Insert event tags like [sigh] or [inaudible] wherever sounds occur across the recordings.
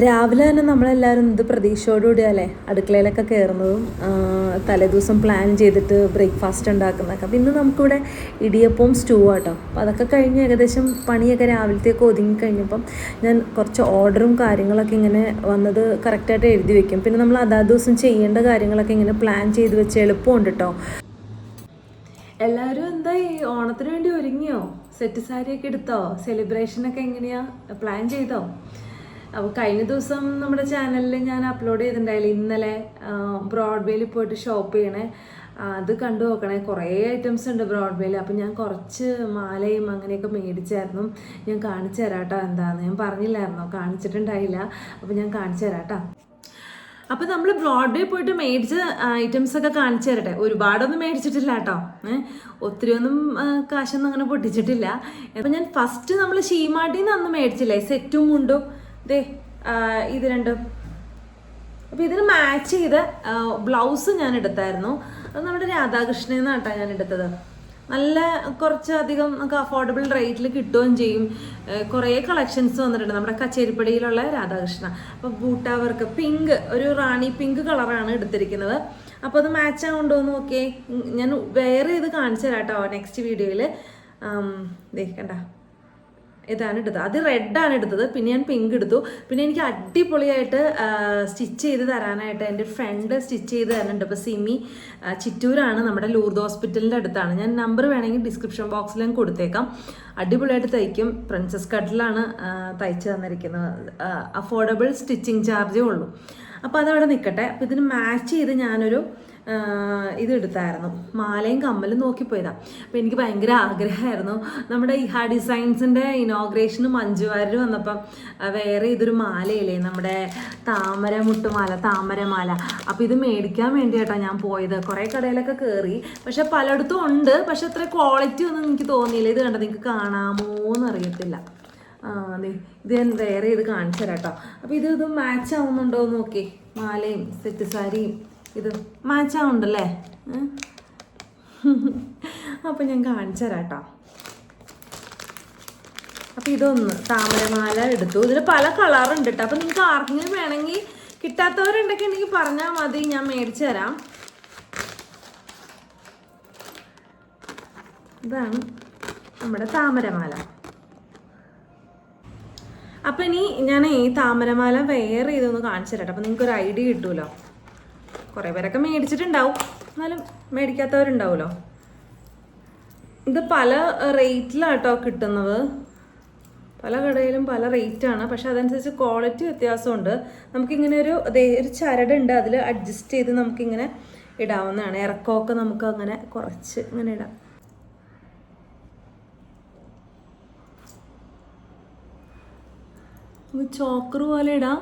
രാവിലെ തന്നെ നമ്മളെല്ലാവരും ഇത് പ്രതീക്ഷയോടുകൂടിയല്ലേ അടുക്കളയിലൊക്കെ കയറുന്നതും തലേദിവസം പ്ലാൻ ചെയ്തിട്ട് ബ്രേക്ക്ഫാസ്റ്റ് ഉണ്ടാക്കുന്നതൊക്കെ. അപ്പം ഇന്ന് നമുക്കിവിടെ ഇടിയപ്പവും സ്റ്റൂ ആട്ടോ. അപ്പം അതൊക്കെ കഴിഞ്ഞ് ഏകദേശം പണിയൊക്കെ രാവിലത്തേക്ക് ഒതുങ്ങി കഴിഞ്ഞപ്പം ഞാൻ കുറച്ച് ഓർഡറും കാര്യങ്ങളൊക്കെ ഇങ്ങനെ വന്നത് കറക്റ്റായിട്ട് എഴുതി വെക്കും. പിന്നെ നമ്മൾ അതാത് ദിവസം ചെയ്യേണ്ട കാര്യങ്ങളൊക്കെ ഇങ്ങനെ പ്ലാൻ ചെയ്ത് വെച്ച് എളുപ്പമുണ്ട് കേട്ടോ എല്ലാവരും എന്താ ഈ ഓണത്തിന് വേണ്ടി ഒരുങ്ങിയോ? സെറ്റ് സാരിയൊക്കെ എടുത്തോ? സെലിബ്രേഷനൊക്കെ എങ്ങനെയാ? പ്ലാൻ ചെയ്തോ? അപ്പോൾ കഴിഞ്ഞ ദിവസം നമ്മുടെ ചാനലിൽ ഞാൻ അപ്ലോഡ് ചെയ്തിട്ടുണ്ടായില്ല? ഇന്നലെ ബ്രോഡ്വേയിൽ പോയിട്ട് ഷോപ്പ് ചെയ്യണേ. അത് കണ്ടു നോക്കണേ. കുറേ ഐറ്റംസ് ഉണ്ട് ബ്രോഡ്വേയിൽ അപ്പം ഞാൻ കുറച്ച് മാലയും അങ്ങനെയൊക്കെ മേടിച്ചായിരുന്നു. ഞാൻ കാണിച്ചു തരാട്ടോ എന്താന്ന്. ഞാൻ പറഞ്ഞില്ലായിരുന്നോ? കാണിച്ചിട്ടുണ്ടായില്ല. അപ്പം ഞാൻ കാണിച്ചു തരാട്ടോ. അപ്പോൾ അപ്പൊ നമ്മൾ ബ്രോഡ്വേ പോയിട്ട് മേടിച്ച ഐറ്റംസ് ഒക്കെ കാണിച്ചു തരട്ടെ. ഒരുപാടൊന്നും മേടിച്ചിട്ടില്ല കേട്ടോ. ഒത്തിരി ഒന്നും കാശൊന്നും അങ്ങനെ പൊട്ടിച്ചിട്ടില്ല. അപ്പൊ ഞാൻ ഫസ്റ്റ് നമ്മൾ ഷീമാട്ടിൽ നിന്ന് അന്ന് മേടിച്ചില്ലേ? സെറ്റും മുണ്ടും. ദേ ഇത് രണ്ടും. അപ്പോൾ ഇതിന് മാച്ച് ചെയ്ത ബ്ലൗസ് ഞാൻ എടുത്തായിരുന്നു. അത് നമ്മുടെ രാധാകൃഷ്ണൻ എന്നാട്ടോ ഞാൻ എടുത്തത്. നല്ല കുറച്ചധികം നമുക്ക് അഫോർഡബിൾ റേറ്റിൽ കിട്ടുകയും ചെയ്യും. കുറേ കളക്ഷൻസ് വന്നിട്ടുണ്ട്. നമ്മുടെ കച്ചേരിപ്പടിയിലുള്ള രാധാകൃഷ്ണ. അപ്പോൾ ബൂട്ടാവർക്ക് പിങ്ക് ഒരു റാണി പിങ്ക് കളറാണ് എടുത്തിരിക്കുന്നത്. അപ്പോൾ അത് മാച്ച് ആവുണ്ടോ എന്ന് നോക്കിയേ. ഞാൻ വേറെ ഇത് കാണിച്ചു തരാം കേട്ടോ നെക്സ്റ്റ് വീഡിയോയിൽ കണ്ട. ഇതാണ് എടുത്തത് അത് റെഡാണ് എടുത്തത് പിന്നെ ഞാൻ പിങ്ക് എടുത്തു പിന്നെ എനിക്ക് അടിപൊളിയായിട്ട് സ്റ്റിച്ച് ചെയ്ത് തരാനായിട്ട് എന്റെ ഫ്രണ്ട് സ്റ്റിച്ച് ചെയ്ത് തരുന്നുണ്ട്. ഇപ്പോൾ സിമി ചിറ്റൂരാണ് നമ്മുടെ ലൂർദ് ഹോസ്പിറ്റലിന്റെ അടുത്താണ്. ഞാൻ നമ്പർ വേണമെങ്കിൽ ഡിസ്ക്രിപ്ഷൻ ബോക്സിൽ ഞാൻ കൊടുത്തേക്കാം. അടിപൊളിയായിട്ട് തയ്ക്കും. പ്രിൻസസ് കട്ടിലാണ് തയ്ച്ചു തന്നിരിക്കുന്നത്. അഫോർഡബിൾ സ്റ്റിച്ചിങ് ചാർജേ ഉള്ളൂ. അപ്പോൾ അതവിടെ നിൽക്കട്ടെ അപ്പോൾ ഇതിന് മാച്ച് ചെയ്ത് ഞാനൊരു ആ, ഇത് എടുത്തായിരുന്നു മാലയും കമ്മലും നോക്കിപ്പോയതാ അപ്പോൾ എനിക്ക് ഭയങ്കര ആഗ്രഹമായിരുന്നു. നമ്മുടെ ഇഹ ഡിസൈൻസിന്റെ ഇനോഗ്രേഷന് മഞ്ജുവാരർ വന്നപ്പം ആ, വേറെ ഇതൊരു മാലയില്ലേ? നമ്മുടെ താമര മുട്ടുമാല താമരമാല. അപ്പോൾ ഇത് മേടിക്കാൻ വേണ്ടിയിട്ടാണ് ഞാൻ പോയത്. കുറേ കടയിലൊക്കെ കയറി പക്ഷെ പലയിടത്തും ഉണ്ട്. പക്ഷെ അത്ര ക്വാളിറ്റി ഒന്നും എനിക്ക് തോന്നിയില്ല. ഇത് കണ്ടോ? നിങ്ങൾക്ക് കാണാമോ എന്നറിയത്തില്ല ഇത് ഞാൻ വേറെ ഇത് കാണിച്ചു തരാം കേട്ടോ അപ്പോൾ ഇത് ഇത് മാച്ച് ആവുന്നുണ്ടോ എന്ന് നോക്കി മാലയും സെറ്റ് സാരിയും. ഇത് മാച്ചാവുണ്ടല്ലേ? അപ്പം ഞാൻ കാണിച്ചു തരാം കേട്ടോ അപ്പോൾ ഇതൊന്ന് താമരമാല എടുത്തു. ഇതിൽ പല കളറുണ്ട് കേട്ടോ അപ്പോൾ നിങ്ങൾക്ക് ആർക്കെങ്കിലും വേണമെങ്കിൽ കിട്ടാത്തവരുണ്ടെങ്കിൽ എനിക്ക് പറഞ്ഞാൽ മതി. ഞാൻ മേടിച്ചു തരാം. ഇതാണ് നമ്മുടെ താമരമാല. അപ്പം ഇനി ഞാൻ ഈ താമരമാല വേറെ ഇതൊന്ന് കാണിച്ചു തരാം അപ്പം നിങ്ങൾക്കൊരു ഐഡിയ കിട്ടുമല്ലോ കുറേ പേരൊക്കെ മേടിച്ചിട്ടുണ്ടാവും. എന്നാലും മേടിക്കാത്തവരുണ്ടാവുമല്ലോ. ഇത് പല റേറ്റിലാട്ടോ കിട്ടുന്നത്. പല കടയിലും പല റേറ്റാണ്. പക്ഷെ അതനുസരിച്ച് ക്വാളിറ്റി വ്യത്യാസമുണ്ട്. നമുക്കിങ്ങനെ ഒരു ഒരു ചരടുണ്ട്. അതിൽ അഡ്ജസ്റ്റ് ചെയ്ത് നമുക്കിങ്ങനെ ഇടാവുന്നതാണ്. ഇറക്കമൊക്കെ നമുക്ക് അങ്ങനെ കുറച്ച് ഇങ്ങനെ ഇടാം. ചോക്കർ പോലെ ഇടാം.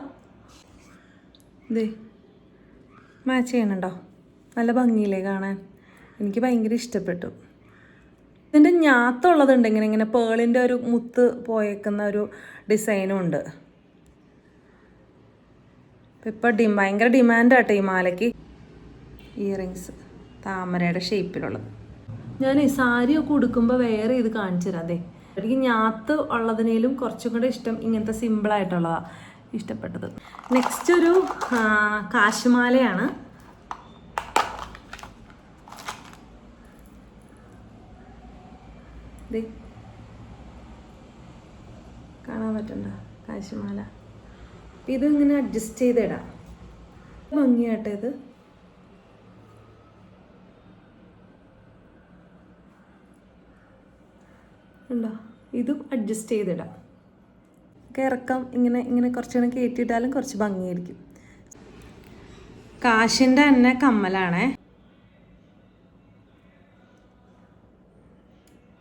ഇതേ മാച്ച് ചെയ്യണുണ്ടോ? നല്ല ഭംഗിയില്ലേ കാണാൻ? എനിക്ക് ഭയങ്കര ഇഷ്ടപ്പെട്ടു. ഇതിന്റെ ഞാത്തുള്ളതുണ്ട് ഇങ്ങനെ ഇങ്ങനെ പേളിന്റെ ഒരു മുത്ത് പോയേക്കുന്ന ഒരു ഡിസൈനും ഉണ്ട്. ഇപ്പം ഡി ഭയങ്കര ഡിമാൻഡാട്ടെ ഈ മാലയ്ക്ക്. ഇയറിങ്സ് താമരയുടെ ഷേപ്പിലുള്ളത് ഞാൻ സാരിയൊക്കെ ഉടുക്കുമ്പോൾ വേറെ ഇത് കാണിച്ചു തരാം അതെ എനിക്ക് ഞാത്ത് ഉള്ളതിനേലും കുറച്ചും കൂടെ ഇഷ്ടം ഇങ്ങനത്തെ സിമ്പിളായിട്ടുള്ളതാണ് ഇഷ്ടപ്പെട്ടത്. നെക്സ്റ്റ് ഒരു കാശുമാലയാണ്. കാണാൻ പറ്റണ്ട? കാശുമാല. ഇത് ഇങ്ങനെ അഡ്ജസ്റ്റ് ചെയ്തിടാം. ഭംഗിയാട്ടെ ഇത്. ഉണ്ടോ? ഇതും അഡ്ജസ്റ്റ് ചെയ്തിടാം. ഇറക്കം ഇങ്ങനെ ഇങ്ങനെ കുറച്ചുകൂടെ കയറ്റിയിട്ടാലും കുറച്ച് ഭംഗിയായിരിക്കും. കാശിന്റെ തന്നെ കമ്മലാണേ.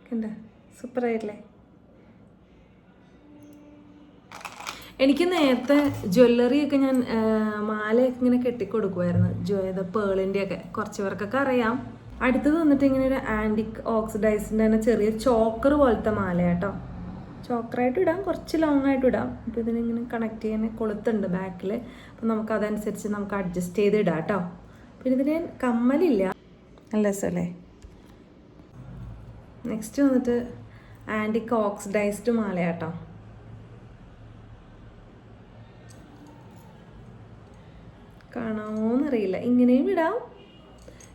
കണ്ടോ? സൂപ്പറായില്ലേ എനിക്ക് നേരത്തെ ജ്വല്ലറി ഒക്കെ ഞാൻ മാലയൊക്കെ ഇങ്ങനെ കെട്ടിക്കൊടുക്കുമായിരുന്നു ജ്വേത പേളിന്റെ ഒക്കെ കുറച്ച് പേർക്കൊക്കെ അറിയാം. അടുത്തത് വന്നിട്ട് ഇങ്ങനെ ഒരു ആന്റിക് ഓക്സിഡൈസിന്റെ തന്നെ ചെറിയ ചോക്കർ പോലത്തെ മാല കേട്ടോ ചോക്കറായിട്ട് ഇടാം കുറച്ച് ലോങ് ആയിട്ട് ഇടാം. അപ്പോൾ ഇതിനിങ്ങനെ കണക്ട് ചെയ്യാൻ കൊളുത്തുണ്ട് ബാക്കിൽ അപ്പോൾ നമുക്ക് അതനുസരിച്ച് നമുക്ക് അഡ്ജസ്റ്റ് ചെയ്ത് ഇടാം കേട്ടോ. പിന്നെ ഇതിന് കമ്മലില്ല. നല്ല രസമല്ലേ? നെക്സ്റ്റ് വന്നിട്ട് ആന്റിക്ക് ഓക്സിഡൈസ്ഡ് മാലയാട്ടോ കാണാമോന്നറിയില്ല ഇങ്ങനെയും ഇടാം.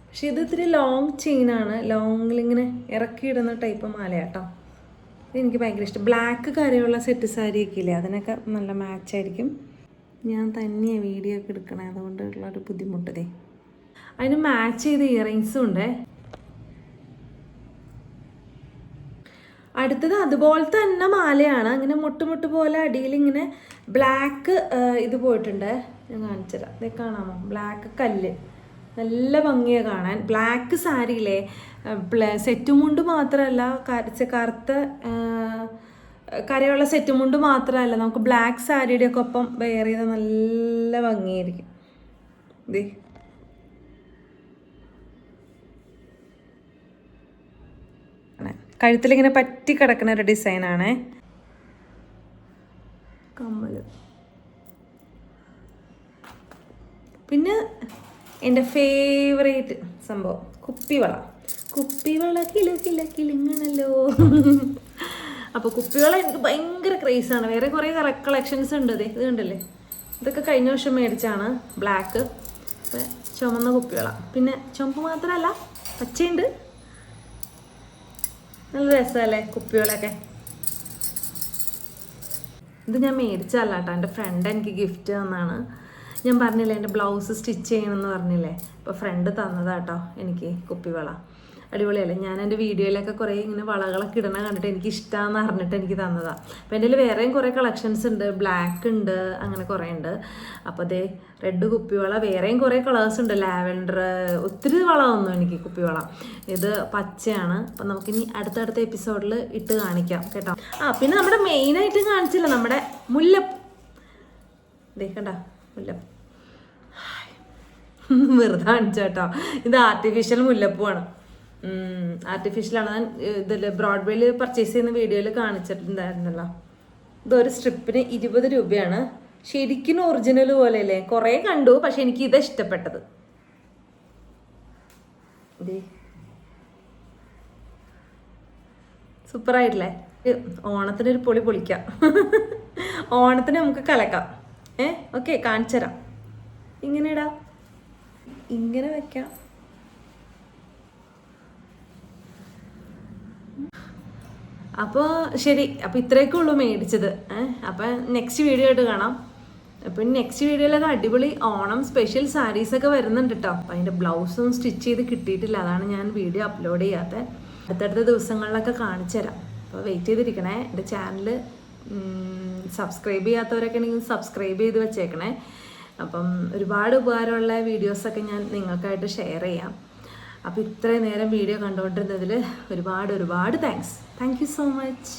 പക്ഷെ ഇത് ഇത്തിരി ലോങ് ചെയിനാണ് ലോങ്ങിൽ ഇങ്ങനെ ഇറക്കിയിടുന്ന ടൈപ്പ് മാലയാട്ടോ എനിക്ക് ഭയങ്കര ഇഷ്ടം. ബ്ലാക്ക് കരയുള്ള സെറ്റ് സാരിയൊക്കെ ഇല്ലേ അതിനൊക്കെ നല്ല മാച്ചായിരിക്കും ഞാൻ തന്നെയാണ് വീഡിയോ ഒക്കെ എടുക്കണേ അതുകൊണ്ടുള്ളൊരു ബുദ്ധിമുട്ടതേ അതിന് മാച്ച് ചെയ്ത ഇയറിങ്സും ഉണ്ടേ. അടുത്തത് അതുപോലെ തന്നെ മാലയാണ്. അങ്ങനെ മുട്ടുമുട്ട് പോലെ അടിയിൽ ഇങ്ങനെ ബ്ലാക്ക് ഇത് പോയിട്ടുണ്ട്. ഞാൻ കാണിച്ചുതരാം. ഇത് കാണാമോ? ബ്ലാക്ക് കല്ല്. നല്ല ഭംഗിയാണ് കാണാൻ. ബ്ലാക്ക് സാരിയിലെ സെറ്റും മുണ്ട് മാത്രമല്ല കറുത്ത കരയുള്ള സെറ്റും മുണ്ട് മാത്രമല്ല നമുക്ക് ബ്ലാക്ക് സാരിയുടെ ഒക്കെ ഒപ്പം വെയർ ചെയ്ത നല്ല ഭംഗിയായിരിക്കും. ഇതേ കഴുത്തിലിങ്ങനെ പറ്റി കിടക്കുന്ന ഒരു ഡിസൈനാണേ കമ്മൽ. പിന്നെ എന്റെ ഫേവറേറ്റ് സംഭവം കുപ്പിവള. കുപ്പിവള കിലു കില കിലുങ്ങണല്ലോ അപ്പോൾ കുപ്പിവള എനിക്ക് ഭയങ്കര ക്രേസാണ് വേറെ കുറേ കളക്ഷൻസ് ഉണ്ട് അതെ ഇത് കണ്ടല്ലേ? ഇതൊക്കെ കഴിഞ്ഞ വർഷം മേടിച്ചാണ് ബ്ലാക്ക് ചുമന്ന കുപ്പിവള. പിന്നെ ചുമപ്പ് മാത്രമല്ല പച്ചയുണ്ട്. നല്ല രസമല്ലേ കുപ്പികളൊക്കെ ഇത് ഞാൻ മേടിച്ചല്ല കേട്ടോ എന്റെ ഫ്രണ്ട് എനിക്ക് ഗിഫ്റ്റ് തന്നാണ്. ഞാൻ പറഞ്ഞില്ലേ എന്റെ ബ്ലൗസ് സ്റ്റിച്ച് ചെയ്യണമെന്ന് പറഞ്ഞില്ലേ? അപ്പോൾ ഫ്രണ്ട് തന്നതാട്ടോ എനിക്ക് കുപ്പിവള. അടിപൊളിയല്ലേ? ഞാൻ എന്റെ വീഡിയോയിലൊക്കെ കുറേ ഇങ്ങനെ വളകളൊക്കെ ഇടണ കണ്ടിട്ട് എനിക്ക് ഇഷ്ടമാണെന്ന് അറിഞ്ഞിട്ട് എനിക്ക് തന്നതാണ് അപ്പോൾ എന്റെ വേറെയും കുറേ കളക്ഷൻസ് ഉണ്ട്. ബ്ലാക്ക് ഉണ്ട് അങ്ങനെ കുറേ ഉണ്ട്. അപ്പോൾ അതേ റെഡ് കുപ്പിവള വേറെയും കുറേ കളേഴ്സ് ഉണ്ട്. ലാവൻഡർ ഒത്തിരി വളമൊന്നും എനിക്ക് കുപ്പിവള. ഇത് പച്ചയാണ്. അപ്പം നമുക്കിനി അടുത്തടുത്ത എപ്പിസോഡിൽ ഇട്ട് കാണിക്കാം കേട്ടോ. ആ പിന്നെ നമ്മുടെ മെയിനായിട്ട് കാണിച്ചില്ല നമ്മുടെ മുല്ലപ്പ്. ദേ കണ്ട? മുല്ലപ്പ്. [laughs] വെറുതെ കാണിച്ചു കേട്ടോ ഇത് ആർട്ടിഫിഷ്യൽ മുല്ലപ്പൂവാണ്. ആർട്ടിഫിഷ്യലാണ് ഞാൻ ഇതിൽ ബ്രോഡ്വേയിൽ പർച്ചേസ് ചെയ്യുന്ന വീഡിയോയിൽ കാണിച്ചിട്ടുണ്ടായിരുന്നല്ലോ. ഇതൊരു സ്ട്രിപ്പിന് ഇരുപത് രൂപയാണ്. ശരിക്കും ഒറിജിനൽ പോലെയല്ലേ? കുറേ കണ്ടു പക്ഷെ എനിക്ക് ഇത് ഇഷ്ടപ്പെട്ടത്. സൂപ്പറായിട്ടില്ലേ? ഓണത്തിന് ഒരു പൊളി പൊളിക്കാം. [laughs] ഓണത്തിന് നമുക്ക് കലക്കാം. ഏ ഓക്കെ കാണിച്ചു തരാം ഇങ്ങനെ ഇടാം ഇങ്ങനെ വെക്കാം. അപ്പോൾ ശരി അപ്പോൾ ഇത്രയൊക്കെ ഉള്ളൂ മേടിച്ചത്. ഏഹ് അപ്പം നെക്സ്റ്റ് വീഡിയോ ആയിട്ട് കാണാം. അപ്പം നെക്സ്റ്റ് വീഡിയോയിലൊക്കെ അടിപൊളി ഓണം സ്പെഷ്യൽ സാരീസൊക്കെ വരുന്നുണ്ട് കേട്ടോ അപ്പം അതിന്റെ ബ്ലൗസും സ്റ്റിച്ച് ചെയ്ത് കിട്ടിയിട്ടില്ല. അതാണ് ഞാൻ വീഡിയോ അപ്ലോഡ് ചെയ്യാത്തത് അടുത്തടുത്ത ദിവസങ്ങളിലൊക്കെ കാണിച്ചു തരാം. അപ്പോൾ വെയിറ്റ് ചെയ്തിരിക്കണേ. എന്റെ ചാനൽ സബ്സ്ക്രൈബ് ചെയ്യാത്തവരൊക്കെ ഉണ്ടെങ്കിൽ സബ്സ്ക്രൈബ് ചെയ്ത് വെച്ചേക്കണേ. അപ്പം ഒരുപാട് ഉപകാരമുള്ള വീഡിയോസൊക്കെ ഞാൻ നിങ്ങൾക്കായിട്ട് ഷെയർ ചെയ്യാം. അപ്പോൾ ഇത്രയും നേരം വീഡിയോ കണ്ടുകൊണ്ടിരുന്നതിൽ ഒരുപാട് ഒരുപാട് താങ്ക്സ് താങ്ക് സോ മച്ച്